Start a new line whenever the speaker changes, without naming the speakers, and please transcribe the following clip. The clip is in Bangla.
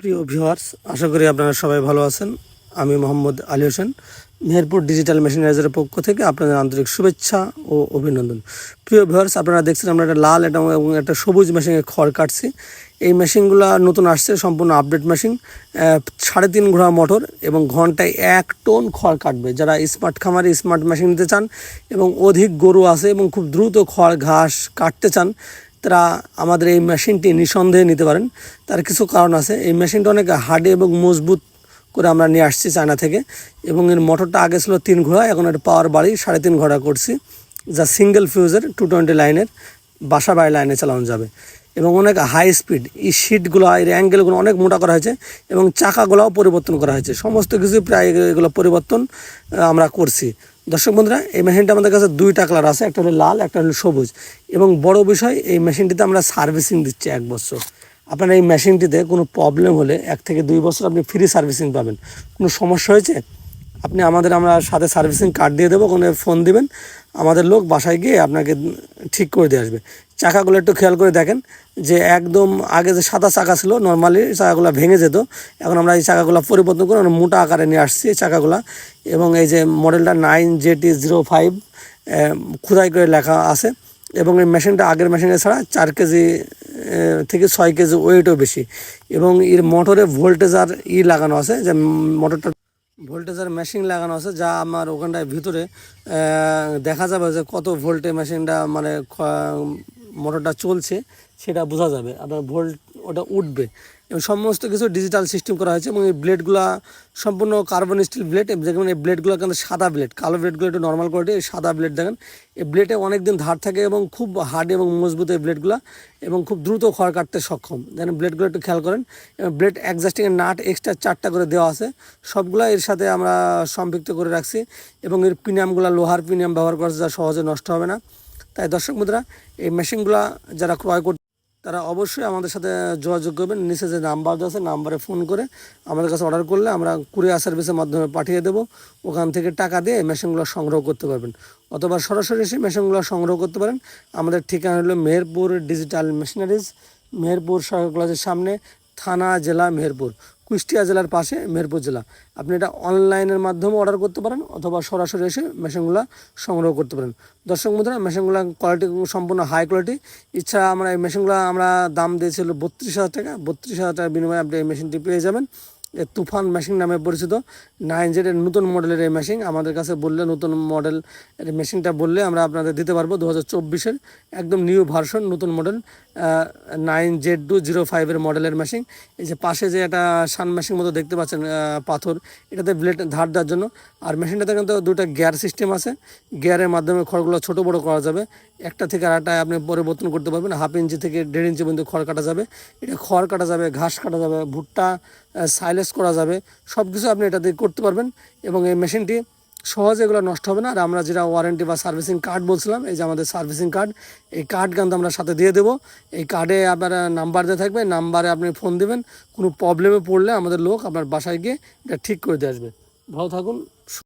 প্রিয় ভিউয়ার্স, আশা করি আপনারা সবাই ভালো আছেন। আমি মোহাম্মদ আলী হোসেন, মেহেরপুর ডিজিটাল মেশিনাইজারের পক্ষ থেকে আপনাদের আন্তরিক শুভেচ্ছা ও অভিনন্দন। প্রিয় ভিউয়ার্স, আপনারা দেখছেন আমরা একটা লাল এটা এবং একটা সবুজ মেশিনে খড় কাটছি। এই মেশিনগুলো নতুন আসছে, সম্পূর্ণ আপডেট মেশিন। সাড়ে তিন ঘোড়া মোটর এবং ঘন্টায় এক টন খড় কাটবে। যারা স্মার্ট খামারে, স্মার্ট মেশিন নিতে চান এবং অধিক গরু আছে এবং খুব দ্রুত খড় ঘাস কাটতে চান তারা আমাদের এই মেশিনটি নিঃসন্দেহে নিতে পারেন। তার কিছু কারণ আছে। এই মেশিনটা অনেক হার্ডি এবং মজবুত করে আমরা নিয়ে আসছি চায়না থেকে এবং এর মোটরটা আগে ছিল তিন ঘোড়া, এখন এটা পাওয়ার বাড়ি সাড়ে তিন ঘোড়া করছি। যা সিঙ্গেল ফিউজের টু টোয়েন্টি লাইনের বাসা বাড়ি লাইনে চালানো যাবে এবং অনেক হাই স্পিড। এই সিটগুলো এর অ্যাঙ্গেলগুলো অনেক মোটা করা হয়েছে এবং চাকাগুলোও পরিবর্তন করা হয়েছে। সমস্ত কিছু প্রায় এগুলো পরিবর্তন আমরা করছি। দর্শক বন্ধুরা, এই মেশিনটা আমাদের কাছে দুই কালার আছে, একটা হলো লাল, একটা হলো সবুজ। এবং বড় বিষয়, এই মেশিনটিতে আমরা সার্ভিসিং দিচ্ছি এক বছর। আপনার এই মেশিনটিতে কোনো প্রবলেম হলে এক থেকে দুই বছর আপনি ফ্রি সার্ভিসিং পাবেন। কোনো সমস্যা হয়েছে? আপনি আমাদের, আমরা সাথে সার্ভিসিং কার্ড দিয়ে দেবো, কোনো ফোন দিবেন। আমাদের লোক বাসায় গিয়ে আপনাকে ঠিক করে দিয়ে আসবে। চাকাগুলো একটু খেয়াল করে দেখেন যে একদম আগে যে সাদা চাকা ছিল নর্মালি চাকাগুলো ভেঙে যেত। এখন আমরা এই চাকাগুলো পরিবর্তন করে মোটা আকারে নিয়ে আসছি এই চাকাগুলা। এবং এই যে মডেলটা নাইন জেটি জিরো ফাইভ খুদাই করে লেখা আছে। এবং এই মেশিনটা আগের মেশিনে ছাড়া চার কেজি থেকে ছয় কেজি ওয়েটও বেশি। এবং এর মোটরে ভোল্টেজ আর ই লাগানো আছে, যে মোটরটা ভোল্টেজের মেশিন লাগানো আছে, যা আমার ওখানটায় ভিতরে দেখা যাবে যে কত ভোল্টে মেশিনটা মানে মোটরটা চলছে, সেটা বোঝা যাবে। আপনার ভোল্ট ওটা উঠবে। এবং সমস্ত কিছু ডিজিটাল সিস্টেম করা হয়েছে এবং এই ব্লেডগুলো সম্পূর্ণ কার্বন স্টিল ব্লেড যেমন এই ব্লেডগুলো কিন্তু সাদা ব্লেড কালো ব্লেডগুলো একটু নর্মাল কোয়ালিটি সাদা ব্লেড দেখেন। এই ব্লেডে অনেক দিন ধার থাকে এবং খুব হার্ড এবং মজবুত এই ব্লেডগুলো এবং খুব দ্রুত খড় কাটতে সক্ষম। যেন ব্লেডগুলো একটু খেয়াল করেন, এবং ব্লেড অ্যাডজাস্টিংয়ের নাট এক্সট্রা চারটা করে দেওয়া আছে। সবগুলো এর সাথে আমরা সম্পৃক্ত করে রাখছি, এবং এর প্রিমিয়ামগুলো লোহার প্রিমিয়াম ব্যবহার করা যা সহজে নষ্ট হবে না। তাই দর্শক মুদ্রা, এই মেশিনগুলো যারা ক্রয় করতে তারা অবশ্যই আমাদের সাথে যোগাযোগ করবেন। নিচে যে নাম্বার আছে, নাম্বারে ফোন করে আমাদের কাছে অর্ডার করলে আমরা কুরিয়ার সার্ভিসের মাধ্যমে পাঠিয়ে দেবো। ওখান থেকে টাকা দিয়ে মেশিনগুলো সংগ্রহ করতে পারবেন। অথবা সরাসরি এসে মেশিনগুলো সংগ্রহ করতে পারেন। আমাদের ঠিকানা হলো মেহেরপুর ডিজিটাল মেশিনারিজ, মেহেরপুর সরকার কলেজের সামনে থানা জেলা মেহেরপুর, কুষ্টিয়া জেলার পাশে মেহেরপুর জেলা। আপনি এটা অনলাইনের মাধ্যমে অর্ডার করতে পারেন অথবা সরাসরি এসে মেশিনগুলো সংগ্রহ করতে পারেন। দর্শক বন্ধুরা মেশিনগুলো কোয়ালিটি সম্পূর্ণ হাই কোয়ালিটি ইচ্ছা আমরা এই মেশিনগুলো আমরা দাম দিয়েছিল বত্রিশ হাজার টাকা। বত্রিশ হাজার টাকার বিনিময়ে আপনি এই মেশিনটি পেয়ে যাবেন। তুফান মেশিন নামে পরিচিত। নাইন জেডের নতুন মডেলের এই মেশিন আমাদের কাছে বললে, নতুন মডেল এর মেশিনটা বললে আমরা আপনাদের দিতে পারব দু হাজার একদম নিউ ভার্সন নতুন model nine Z two zero ফাইভের মডেলের মেশিন এই যে পাশে যে একটা সান মেশিন মতো দেখতে পাচ্ছেন পাথর, এটাতে ব্লেড ধার দেওয়ার জন্য। আর মেশিনটাতে কিন্তু দুটো গিয়ার সিস্টেম আছে। গিয়ারের মাধ্যমে খড়গুলো ছোট বড় করা যাবে। একটা থেকে আরেকটা আপনি পরিবর্তন করতে পারবেন। হাফ ইঞ্চি থেকে দেড় ইঞ্চি পর্যন্ত খড় কাটা যাবে। এটা খড় কাটা যাবে, ঘাস কাটা যাবে, ভুট্টা সাইলেস করা যাবে। সব কিছু আপনি এটা দিয়ে করতে পারবেন এবং এই মেশিনটি সহজে এগুলো নষ্ট হবে না। আর আমরা যেটা ওয়ারেন্টি বা সার্ভিসিং কার্ড বলছিলাম, এই যে আমাদের সার্ভিসিং কার্ড এই কার্ড কিন্তু আমরা সাথে দিয়ে দেবো। এই কার্ডে আপনার নাম্বার দেওয়া থাকবে নাম্বারে আপনি ফোন দেবেন। কোনো প্রবলেমে পড়লে আমাদের লোক আপনার বাসায় গিয়ে এটা ঠিক করে দিয়ে আসবে। ভালো থাকুন